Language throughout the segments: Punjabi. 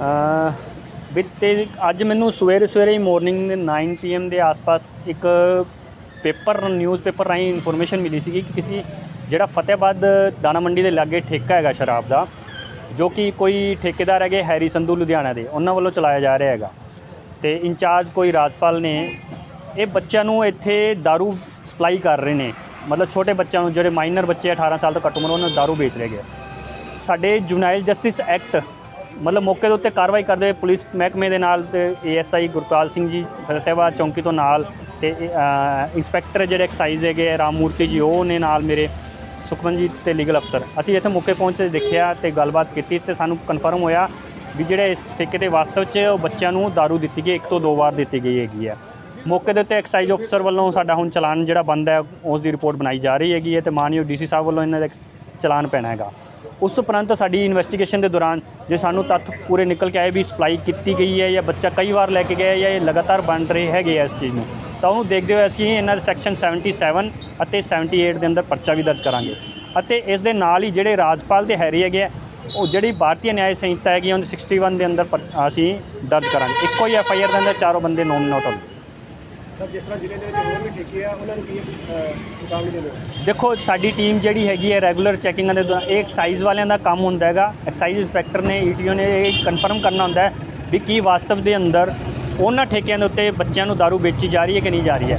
ਅ ਬੀਤੇ ਅੱਜ ਮੈਨੂੰ ਸਵੇਰੇ ਸਵੇਰੇ ਹੀ ਮਾਰਨਿੰਗ 9 ਪੀਐਮ ਦੇ ਆਸ-ਪਾਸ ਇੱਕ ਪੇਪਰ ਨਿਊਜ਼ਪੇਪਰ ਰਾਹੀਂ ਇਨਫੋਰਮੇਸ਼ਨ ਮਿਲੀ ਸੀਗੀ ਕਿ ਕਿਸੇ ਜਿਹੜਾ ਫਤਿਹਬਾਦ ਦਾਣਾ ਮੰਡੀ ਦੇ ਲਾਗੇ ਠੇਕਾ ਹੈਗਾ ਸ਼ਰਾਬ ਦਾ ਜੋ ਕਿ ਕੋਈ ਠੇਕੇਦਾਰ ਹੈਗੇ ਹੈਰੀ ਸੰਧੂ ਲੁਧਿਆਣਾ ਦੇ ਉਹਨਾਂ ਵੱਲੋਂ ਚਲਾਇਆ ਜਾ ਰਿਹਾ ਹੈਗਾ ਤੇ ਇੰਚਾਰਜ ਕੋਈ ਰਾਜਪਾਲ ਨੇ ਇਹ ਬੱਚਿਆਂ ਨੂੰ ਇੱਥੇ दारू ਸਪਲਾਈ ਕਰ ਰਹੇ ਨੇ ਮਤਲਬ ਛੋਟੇ ਬੱਚਿਆਂ ਨੂੰ ਜਿਹੜੇ ਮਾਈਨਰ ਬੱਚੇ ਆ 18 ਸਾਲ ਤੋਂ ਘੱਟ ਉਮਰ ਉਹਨਾਂ ਨੂੰ दारू ਵੇਚ ਰਹੇ ਹੈਗੇ ਸਾਡੇ ਜੁਨਾਈਲ ਜਸਟਿਸ ਐਕਟ ਮਤਲਬ ਮੌਕੇ ਦੇ ਉੱਤੇ ਕਾਰਵਾਈ ਕਰਦੇ ਹੋਏ ਪੁਲਿਸ ਮਹਿਕਮੇ ਦੇ ਨਾਲ ਤੇ ਏਐਸਆਈ ਗੁਰਪਾਲ ਸਿੰਘ ਜੀ ਫਤਿਹਬਾਦ ਚੌਂਕੀ ਤੋਂ ਨਾਲ ਤੇ ਇੰਸਪੈਕਟਰ ਜਿਹੜੇ ਐਕਸਾਈਜ਼ ਹੈਗੇ ਰਾਮ ਮੂਰਤੀ ਜੀ, ਉਹ ਨੇ ਨਾਲ ਮੇਰੇ ਸੁਖਮਨਜੀਤ ਤੇ ਲੀਗਲ ਅਫਸਰ। ਅਸੀਂ ਇੱਥੇ ਮੌਕੇ ਪਹੁੰਚ ਦੇਖਿਆ ਤੇ ਗੱਲਬਾਤ ਕੀਤੀ ਤੇ ਸਾਨੂੰ ਕਨਫਰਮ ਹੋਇਆ ਵੀ ਜਿਹੜੇ ਇਸ ਠੇਕੇ ਦੇ ਵਾਸਤਵ 'ਚ ਉਹ ਬੱਚਿਆਂ ਨੂੰ दारू ਦਿੱਤੀ ਗਈ, ਇੱਕ ਤੋਂ ਦੋ ਵਾਰ ਦਿੱਤੀ ਗਈ ਹੈਗੀ ਹੈ ਮੌਕੇ ਦੇ ਉੱਤੇ ਐਕਸਾਈਜ਼ ਅਫਸਰ ਵੱਲੋਂ ਸਾਡਾ ਹੁਣ ਚਲਾਨ ਜਿਹੜਾ ਬੰਦ ਹੈ, ਉਸ ਦੀ ਰਿਪੋਰਟ ਬਣਾਈ ਜਾ ਰਹੀ ਹੈਗੀ ਹੈ ਤੇ ਮਾਨਯੋਗ ਡੀਸੀ ਸਾਹਿਬ ਵੱਲੋਂ ਇਹਨਾਂ ਦਾ ਚਲਾਨ ਪੈਣਾ ਹੈਗਾ। ਉਸ ਉਪਰੰਤ ਸਾਡੀ ਇਨਵੈਸਟੀਗੇਸ਼ਨ ਦੇ ਦੌਰਾਨ ਜੇ ਸਾਨੂੰ ਤੱਥ ਪੂਰੇ ਨਿਕਲ ਕੇ ਆਏ ਵੀ ਸਪਲਾਈ ਕੀਤੀ ਗਈ ਹੈ ਜਾਂ ਬੱਚਾ ਕਈ ਵਾਰ ਲੈ ਕੇ ਗਿਆ ਜਾਂ ਇਹ ਲਗਾਤਾਰ ਬਣ ਰਹੇ ਹੈਗੇ ਆ ਇਸ ਚੀਜ਼ ਨੂੰ ਤਾਂ ਉਹਨੂੰ ਦੇਖਦੇ ਹੋਏ ਅਸੀਂ ਇਹਨਾਂ ਦੇ ਸੈਕਸ਼ਨ 77 ਅਤੇ 78 ਦੇ ਅੰਦਰ ਪਰਚਾ ਵੀ ਦਰਜ ਕਰਾਂਗੇ। ਅਤੇ ਇਸ ਦੇ ਨਾਲ ਹੀ ਜਿਹੜੇ ਰਾਜਪਾਲ ਦੇ ਹੈਰੀ ਹੈਗੇ ਆ ਉਹ ਜਿਹੜੀ ਭਾਰਤੀ ਨਿਆਇ ਸੰਹਿਤਾ ਹੈਗੀ ਆ, ਉਹਦੇ 61 ਦੇ ਅੰਦਰ ਪਰ- ਅਸੀਂ ਦਰਜ ਕਰਾਂਗੇ। ਇੱਕੋ ਹੀ ਐਫ ਆਈ ਆਰ ਦੇ ਅੰਦਰ ਚਾਰੋਂ ਬੰਦੇ ਨੋਮ ਨੋਟ ਦੇਖੋ, ਸਾਡੀ ਟੀਮ ਜਿਹੜੀ ਹੈਗੀ ਹੈ ਰੈਗੂਲਰ ਚੈਕਿੰਗਾਂ ਦੇ ਦੌਰਾਨ, ਇਹ ਐਕਸਾਈਜ਼ ਵਾਲਿਆਂ ਦਾ ਕੰਮ ਹੁੰਦਾ ਹੈਗਾ। ਐਕਸਾਈਜ਼ ਇੰਸਪੈਕਟਰ ਨੇ ਈਟੀਓ ਨੇ ਇਹ ਕਨਫਰਮ ਕਰਨਾ ਹੁੰਦਾ ਹੈ ਵੀ ਕੀ ਵਾਸਤਵ ਦੇ ਅੰਦਰ ਉਹਨਾਂ ਠੇਕਿਆਂ ਦੇ ਉੱਤੇ ਬੱਚਿਆਂ ਨੂੰ दारू ਵੇਚੀ ਜਾ ਰਹੀ ਹੈ ਕਿ ਨਹੀਂ ਜਾ ਰਹੀ ਹੈ।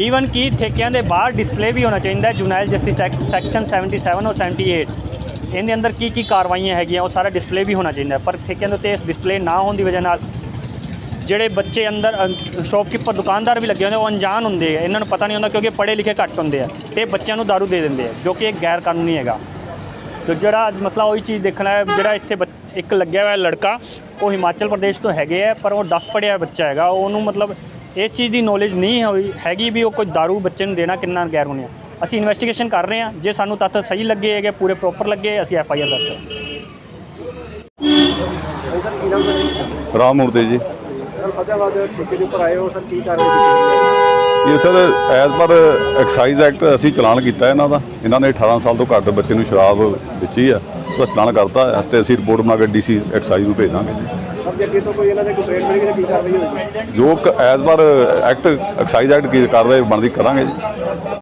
ਈਵਨ ਕੀ ਠੇਕਿਆਂ ਦੇ ਬਾਹਰ ਡਿਸਪਲੇ ਵੀ ਹੋਣਾ ਚਾਹੀਦਾ ਹੈ ਜੁਨਾਈਲ ਜਸਟਿਸ ਐਕਟ ਸੈਕਸ਼ਨ 77 ਔਰ 78 ਇਹਦੇ ਅੰਦਰ ਕੀ ਕੀ ਕਾਰਵਾਈਆਂ ਹੈਗੀਆਂ, ਉਹ ਸਾਰਾ ਡਿਸਪਲੇ ਵੀ ਹੋਣਾ ਚਾਹੀਦਾ ਪਰ ਠੇਕਿਆਂ ਦੇ ਉੱਤੇ ਇਸ ਡਿਸਪਲੇ ਨਾ ਹੋਣ ਦੀ ਵਜ੍ਹਾ ਨਾਲ ਜਿਹੜੇ ਬੱਚੇ ਅੰਦਰ ਸ਼ੌਪਕੀਪਰ ਦੁਕਾਨਦਾਰ ਵੀ ਲੱਗੇ ਹੁੰਦੇ ਉਹ ਅਣਜਾਣ ਹੁੰਦੇ ਆ ਇਹਨਾਂ ਨੂੰ ਪਤਾ ਨਹੀਂ ਹੁੰਦਾ ਕਿਉਂਕਿ ਪੜ੍ਹੇ ਲਿਖੇ ਘੱਟ ਹੁੰਦੇ ਆ ਤੇ ਬੱਚਿਆਂ ਨੂੰ दारू ਦੇ ਦਿੰਦੇ ਆ ਜੋ ਕਿ ਇੱਕ ਗੈਰ ਕਾਨੂੰਨੀ ਹੈਗਾ ਤੇ ਜਿਹੜਾ ਅੱਜ ਮਸਲਾ ਉਹੀ ਚੀਜ਼ ਦੇਖਣਾ ਹੈ ਜਿਹੜਾ ਇੱਥੇ ਬੱਚ- ਇੱਕ ਲੱਗਿਆ ਹੋਇਆ ਲੜਕਾ ਉਹ ਹਿਮਾਚਲ ਪ੍ਰਦੇਸ਼ ਤੋਂ ਹੈਗੇ ਆ ਪਰ ਉਹ 10 ਪੜ੍ਹਿਆ ਬੱਚਾ ਹੈਗਾ ਉਹਨੂੰ ਮਤਲਬ ਇਸ ਚੀਜ਼ ਦੀ ਨੌਲੇਜ ਨਹੀਂ ਹੋਈ ਹੈਗੀ ਵੀ ਉਹ ਕੋਈ दारू ਬੱਚੇ ਨੂੰ ਦੇਣਾ ਕਿੰਨਾ ਗੈਰ ਕਾਨੂੰਨੀ ਆ ਅਸੀਂ ਇਨਵੈਸਟੀਗੇਸ਼ਨ ਕਰ ਰਹੇ ਹਾਂ ਜੇ ਸਾਨੂੰ ਤੱਥ ਸਹੀ ਲੱਗੇ ਹੈਗੇ ਪੂਰੇ ਪ੍ਰੋਪਰ ਲੱਗੇ ਅਸੀਂ ਐਫ ਆਈ ਆਰ ਦਰਜ ਕਰਾਂਗੇ ਹਾਂਜੀ ਸਰ ਕੀ ਨਾਮ ਹੈ ਰਾਮ ਮੂਰਤੀ ਜੀ ਸਰ ਫਤਿਆਬਾਦ ਠੇਕੇ ਦੇ ਉੱਪਰ ਆਏ ਹੋ ਸਰ ਕੀ ਕਾਰਵਾਈ ਕੀਤੀ ਇਹ sir as per excise act ਅਸੀਂ ਚਲਾਨ ਕੀਤਾ ਇਹਨਾਂ ਦਾ। ਇਹਨਾਂ ਨੇ 18 ਸਾਲ ਤੋਂ ਘੱਟ ਬੱਚੇ ਨੂੰ ਸ਼ਰਾਬ ਵੇਚੀ ਆ ਉਹਦਾ ਚਲਾਨ ਕਰਤਾ ਤੇ ਅਸੀਂ ਰਿਪੋਰਟ ਬਣਾ ਕੇ ਡੀਸੀ ਐਕਸਾਈਜ਼ ਨੂੰ ਭੇਜ ਦਾਂਗੇ ਸਰ ਜੇ ਅੱਗੇ ਤੋਂ ਕੋਈ ਇਹਨਾਂ ਦੇ ਕੰਪਲੇਂਟ ਮਿਲੇਗੀ ਤਾਂ ਕੀ ਕਾਰਵਾਈ ਹੋਏਗੀ ਜੋ as per act excise act ਕੀ ਕਾਰਵਾਈ ਬਣਦੀ ਕਰਾਂਗੇ ਜੀ।